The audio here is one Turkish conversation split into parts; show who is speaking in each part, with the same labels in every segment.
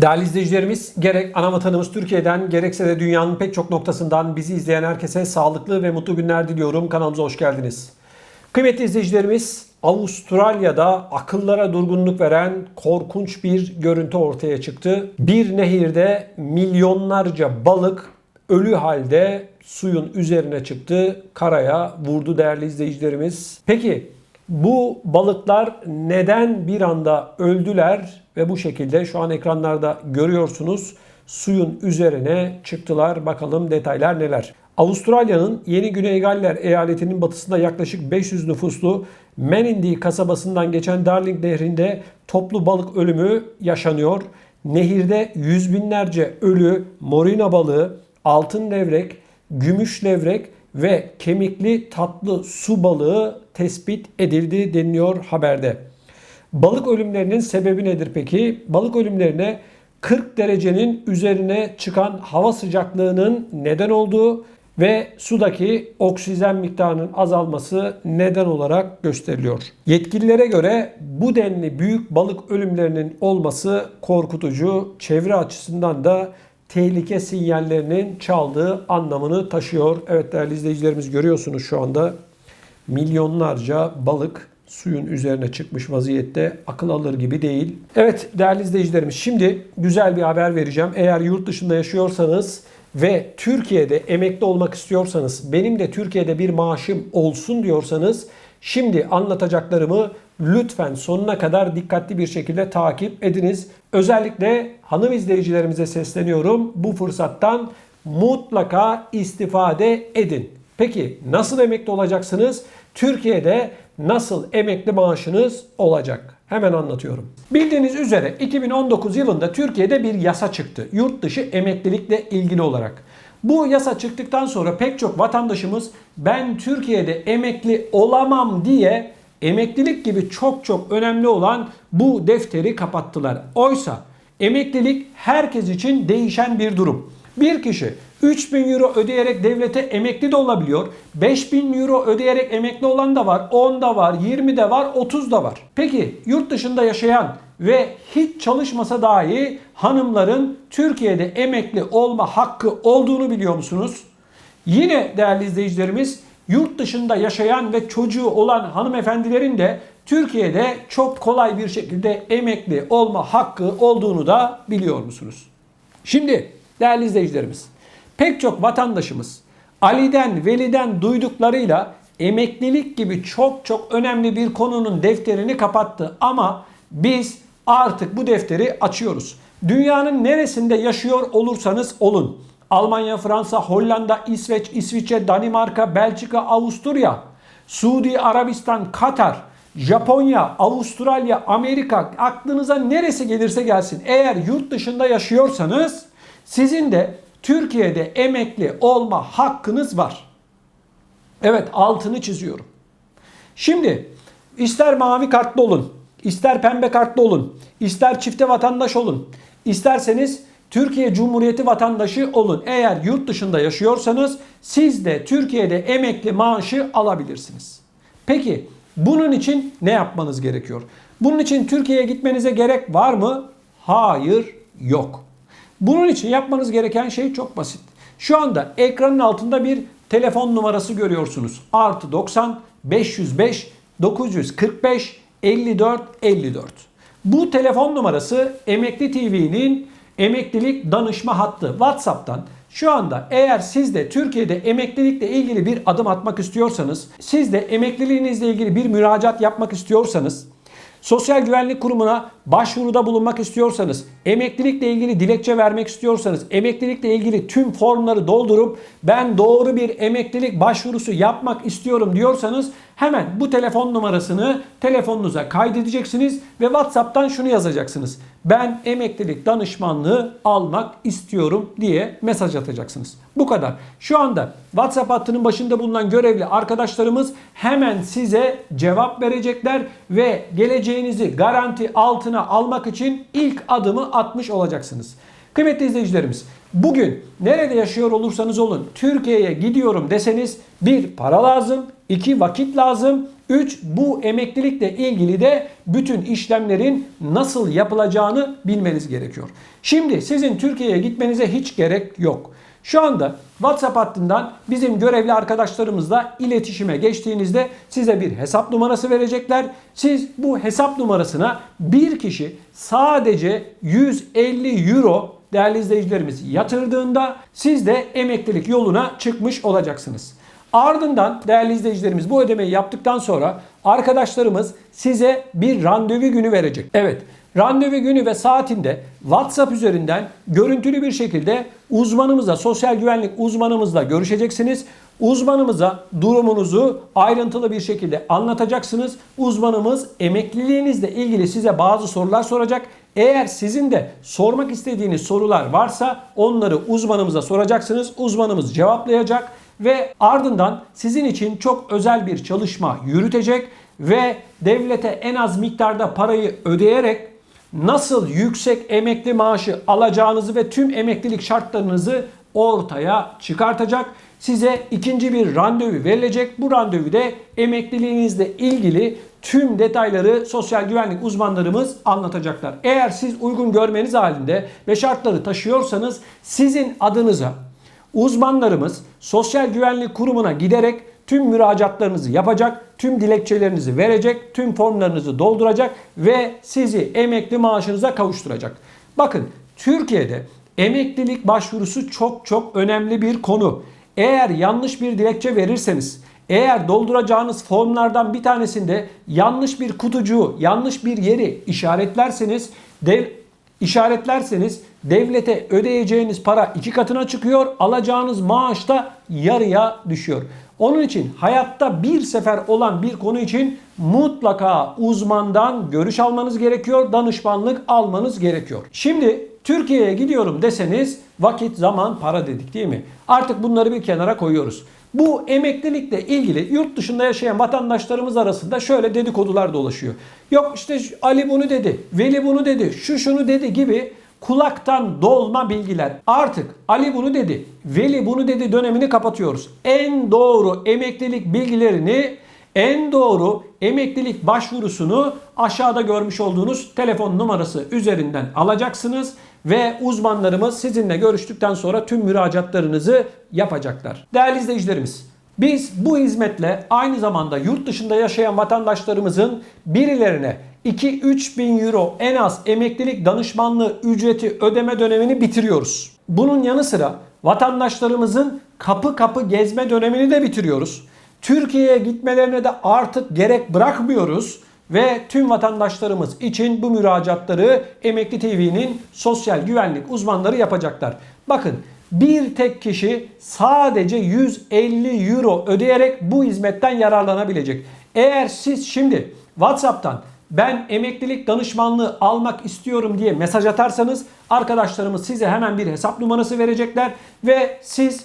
Speaker 1: Değerli izleyicilerimiz, gerek ana vatanımız Türkiye'den gerekse de dünyanın pek çok noktasından bizi izleyen herkese sağlıklı ve mutlu günler diliyorum. Kanalımıza hoş geldiniz. Kıymetli izleyicilerimiz, Avustralya'da akıllara durgunluk veren korkunç bir görüntü ortaya çıktı. Bir nehirde milyonlarca balık ölü halde suyun üzerine çıktı, karaya vurdu değerli izleyicilerimiz. Peki bu balıklar neden bir anda öldüler ve bu şekilde şu an ekranlarda görüyorsunuz suyun üzerine çıktılar. Bakalım detaylar neler. Avustralya'nın Yeni Güney Galler eyaletinin batısında yaklaşık 500 nüfuslu Menindee kasabasından geçen Darling Nehri'nde toplu balık ölümü yaşanıyor. Nehirde yüz binlerce ölü morina balığı, altın levrek, gümüş levrek ve kemikli tatlı su balığı tespit edildi deniliyor haberde. Balık ölümlerinin sebebi nedir peki? Balık ölümlerine 40 derecenin üzerine çıkan hava sıcaklığının neden olduğu ve sudaki oksijen miktarının azalması neden olarak gösteriliyor. Yetkililere göre bu denli büyük balık ölümlerinin olması korkutucu, çevre açısından da tehlike sinyallerinin çaldığı anlamını taşıyor. Evet değerli izleyicilerimiz görüyorsunuz şu anda milyonlarca balık suyun üzerine çıkmış vaziyette akıl alır gibi değil. Evet değerli izleyicilerimiz şimdi güzel bir haber vereceğim. Eğer yurt dışında yaşıyorsanız ve Türkiye'de emekli olmak istiyorsanız benim de Türkiye'de bir maaşım olsun diyorsanız şimdi anlatacaklarımı lütfen sonuna kadar dikkatli bir şekilde takip ediniz. Özellikle hanım izleyicilerimize sesleniyorum. Bu fırsattan mutlaka istifade edin. Peki nasıl emekli olacaksınız? Türkiye'de nasıl emekli maaşınız olacak? Hemen anlatıyorum. Bildiğiniz üzere 2019 yılında Türkiye'de bir yasa çıktı. Yurt dışı emeklilikle ilgili olarak. Bu yasa çıktıktan sonra pek çok vatandaşımız ben Türkiye'de emekli olamam diye emeklilik gibi çok çok önemli olan bu defteri kapattılar. Oysa emeklilik herkes için değişen bir durum. Bir kişi 3000 euro ödeyerek devlete emekli de olabiliyor. 5000 euro ödeyerek emekli olan da var. 10 da var, 20 de var, 30 da var. Peki yurt dışında yaşayan ve hiç çalışmasa dahi hanımların Türkiye'de emekli olma hakkı olduğunu biliyor musunuz? Yine değerli izleyicilerimiz yurt dışında yaşayan ve çocuğu olan hanımefendilerin de Türkiye'de çok kolay bir şekilde emekli olma hakkı olduğunu da biliyor musunuz? Şimdi değerli izleyicilerimiz pek çok vatandaşımız Ali'den, Veli'den duyduklarıyla emeklilik gibi çok çok önemli bir konunun defterini kapattı. Ama biz artık bu defteri açıyoruz. Dünyanın neresinde yaşıyor olursanız olun. Almanya, Fransa, Hollanda, İsveç, İsviçre, Danimarka, Belçika, Avusturya, Suudi Arabistan, Katar, Japonya, Avustralya, Amerika aklınıza neresi gelirse gelsin. Eğer yurt dışında yaşıyorsanız sizin de Türkiye'de emekli olma hakkınız var. Evet altını çiziyorum. Şimdi ister mavi kartlı olun, ister pembe kartlı olun, ister çifte vatandaş olun, isterseniz Türkiye Cumhuriyeti vatandaşı olun. Eğer yurt dışında yaşıyorsanız siz de Türkiye'de emekli maaşı alabilirsiniz. Peki bunun için ne yapmanız gerekiyor? Bunun için Türkiye'ye gitmenize gerek var mı? Hayır, yok. Bunun için yapmanız gereken şey çok basit. Şu anda ekranın altında bir telefon numarası görüyorsunuz. Artı 90 505 945 54 54. Bu telefon numarası Emekli TV'nin emeklilik danışma hattı. WhatsApp'tan şu anda eğer siz de Türkiye'de emeklilikle ilgili bir adım atmak istiyorsanız, siz de emekliliğinizle ilgili bir müracaat yapmak istiyorsanız, Sosyal Güvenlik Kurumu'na başvuruda bulunmak istiyorsanız, emeklilikle ilgili dilekçe vermek istiyorsanız, emeklilikle ilgili tüm formları doldurup ben doğru bir emeklilik başvurusu yapmak istiyorum diyorsanız hemen bu telefon numarasını telefonunuza kaydedeceksiniz ve WhatsApp'tan şunu yazacaksınız. Ben emeklilik danışmanlığı almak istiyorum diye mesaj atacaksınız. Bu kadar. Şu anda WhatsApp hattının başında bulunan görevli arkadaşlarımız hemen size cevap verecekler ve geleceğinizi garanti altına almak için ilk adımı atmış olacaksınız. Kıymetli izleyicilerimiz, bugün nerede yaşıyor olursanız olun Türkiye'ye gidiyorum deseniz bir para lazım, iki vakit lazım, üç bu emeklilikle ilgili de bütün işlemlerin nasıl yapılacağını bilmeniz gerekiyor. Şimdi sizin Türkiye'ye gitmenize hiç gerek yok. Şu anda WhatsApp hattından bizim görevli arkadaşlarımızla iletişime geçtiğinizde size bir hesap numarası verecekler. Siz bu hesap numarasına bir kişi sadece 150 euro değerli izleyicilerimiz yatırdığında siz de emeklilik yoluna çıkmış olacaksınız. Ardından değerli izleyicilerimiz bu ödemeyi yaptıktan sonra arkadaşlarımız size bir randevu günü verecek. Evet, randevu günü ve saatinde WhatsApp üzerinden görüntülü bir şekilde uzmanımızla, sosyal güvenlik uzmanımızla görüşeceksiniz. Uzmanımıza durumunuzu ayrıntılı bir şekilde anlatacaksınız. Uzmanımız emekliliğinizle ilgili size bazı sorular soracak. Eğer sizin de sormak istediğiniz sorular varsa onları uzmanımıza soracaksınız. Uzmanımız cevaplayacak ve ardından sizin için çok özel bir çalışma yürütecek ve devlete en az miktarda parayı ödeyerek nasıl yüksek emekli maaşı alacağınızı ve tüm emeklilik şartlarınızı ortaya çıkartacak. Size ikinci bir randevu verilecek. Bu randevuda emekliliğinizle ilgili tüm detayları sosyal güvenlik uzmanlarımız anlatacaklar. Eğer siz uygun görmeniz halinde ve şartları taşıyorsanız sizin adınıza uzmanlarımız Sosyal Güvenlik Kurumu'na giderek tüm müracaatlarınızı yapacak, tüm dilekçelerinizi verecek, tüm formlarınızı dolduracak ve sizi emekli maaşınıza kavuşturacak. Bakın Türkiye'de emeklilik başvurusu çok çok önemli bir konu. Eğer yanlış bir dilekçe verirseniz, eğer dolduracağınız formlardan bir tanesinde yanlış bir kutucuğu, yanlış bir yeri işaretlerseniz dev, işaretlerseniz devlete ödeyeceğiniz para iki katına çıkıyor, alacağınız maaş da yarıya düşüyor. Onun için hayatta bir sefer olan bir konu için mutlaka uzmandan görüş almanız gerekiyor, danışmanlık almanız gerekiyor. Şimdi Türkiye'ye gidiyorum deseniz vakit, zaman, para dedik değil mi? Artık bunları bir kenara koyuyoruz. Bu emeklilikle ilgili yurt dışında yaşayan vatandaşlarımız arasında şöyle dedikodular dolaşıyor. Yok işte Ali bunu dedi, Veli bunu dedi, şu şunu dedi gibi kulaktan dolma bilgiler. Artık Ali bunu dedi, Veli bunu dedi dönemini kapatıyoruz. En doğru emeklilik bilgilerini en doğru emeklilik başvurusunu aşağıda görmüş olduğunuz telefon numarası üzerinden alacaksınız ve uzmanlarımız sizinle görüştükten sonra tüm müracaatlarınızı yapacaklar. Değerli izleyicilerimiz, biz bu hizmetle aynı zamanda yurt dışında yaşayan vatandaşlarımızın birilerine 2-3 bin euro en az emeklilik danışmanlığı ücreti ödeme dönemini bitiriyoruz. Bunun yanı sıra vatandaşlarımızın kapı kapı gezme dönemini de bitiriyoruz. Türkiye'ye gitmelerine de artık gerek bırakmıyoruz ve tüm vatandaşlarımız için bu müracaatları Emekli TV'nin sosyal güvenlik uzmanları yapacaklar. Bakın bir tek kişi sadece 150 euro ödeyerek bu hizmetten yararlanabilecek. Eğer siz şimdi WhatsApp'tan ben emeklilik danışmanlığı almak istiyorum diye mesaj atarsanız arkadaşlarımız size hemen bir hesap numarası verecekler ve siz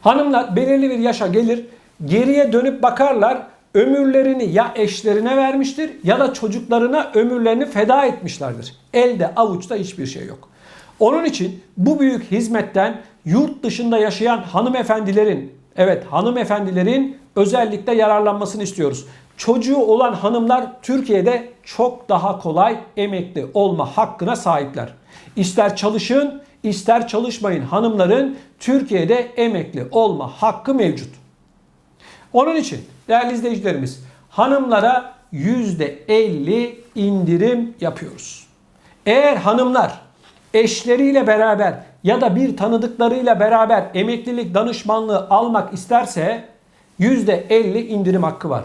Speaker 1: Hanımlar belirli bir yaşa gelir, geriye dönüp bakarlar, ömürlerini ya eşlerine vermiştir ya da çocuklarına ömürlerini feda etmişlerdir. Elde avuçta hiçbir şey yok. Onun için bu büyük hizmetten yurt dışında yaşayan hanımefendilerin, evet hanımefendilerin özellikle yararlanmasını istiyoruz. Çocuğu olan hanımlar Türkiye'de çok daha kolay emekli olma hakkına sahipler. İster çalışın, ister çalışmayın hanımların Türkiye'de emekli olma hakkı mevcut. Onun için değerli izleyicilerimiz hanımlara %50 indirim yapıyoruz. Eğer hanımlar eşleriyle beraber ya da bir tanıdıklarıyla beraber emeklilik danışmanlığı almak isterse %50 indirim hakkı var.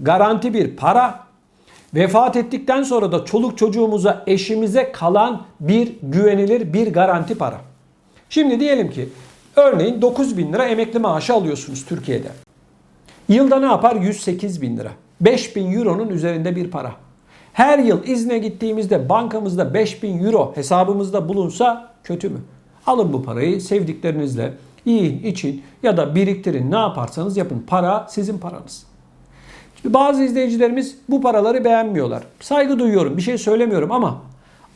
Speaker 1: garanti bir para. Vefat ettikten sonra da çoluk çocuğumuza, eşimize kalan bir güvenilir bir garanti para. Şimdi diyelim ki örneğin 9 bin lira emekli maaşı alıyorsunuz Türkiye'de. Yılda ne yapar? 108 bin lira. 5 bin euronun üzerinde bir para. Her yıl izne gittiğimizde bankamızda 5 bin euro hesabımızda bulunsa kötü mü? Alın bu parayı sevdiklerinizle yiyin, için ya da biriktirin ne yaparsanız yapın. Para sizin paranız. Bazı izleyicilerimiz bu paraları beğenmiyorlar. Saygı duyuyorum, bir şey söylemiyorum ama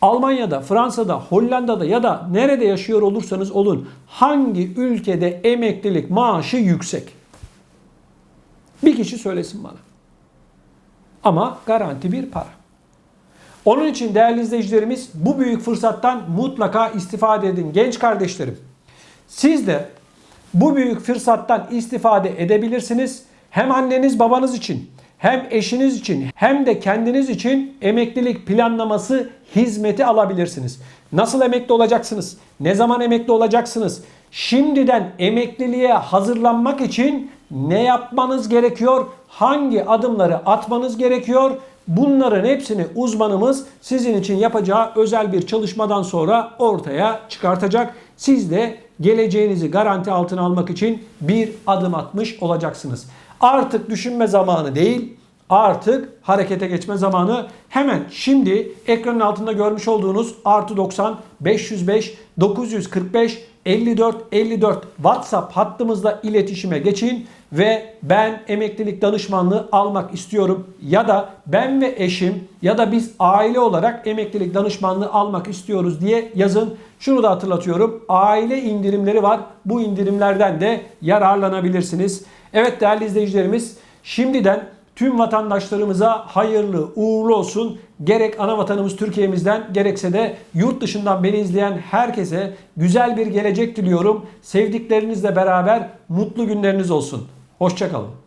Speaker 1: Almanya'da, Fransa'da, Hollanda'da ya da nerede yaşıyor olursanız olun hangi ülkede emeklilik maaşı yüksek? Bir kişi söylesin bana. Ama garanti bir para. Onun için değerli izleyicilerimiz bu büyük fırsattan mutlaka istifade edin genç kardeşlerim. Siz de bu büyük fırsattan istifade edebilirsiniz. Hem anneniz babanız için hem eşiniz için hem de kendiniz için emeklilik planlaması hizmeti alabilirsiniz. Nasıl emekli olacaksınız? Ne zaman emekli olacaksınız? Şimdiden emekliliğe hazırlanmak için ne yapmanız gerekiyor? Hangi adımları atmanız gerekiyor? Bunların hepsini uzmanımız sizin için yapacağı özel bir çalışmadan sonra ortaya çıkartacak. Siz de geleceğinizi garanti altına almak için bir adım atmış olacaksınız. Artık düşünme zamanı değil, artık harekete geçme zamanı. Hemen şimdi ekranın altında görmüş olduğunuz artı 90 505 945 54 54 WhatsApp hattımızla iletişime geçin ve ben emeklilik danışmanlığı almak istiyorum ya da ben ve eşim ya da biz aile olarak emeklilik danışmanlığı almak istiyoruz diye yazın. Şunu da hatırlatıyorum. Aile indirimleri var. Bu indirimlerden de yararlanabilirsiniz. Evet değerli izleyicilerimiz şimdiden tüm vatandaşlarımıza hayırlı uğurlu olsun. Gerek ana vatanımız Türkiye'mizden gerekse de yurt dışından beni izleyen herkese güzel bir gelecek diliyorum. Sevdiklerinizle beraber mutlu günleriniz olsun. Hoşçakalın.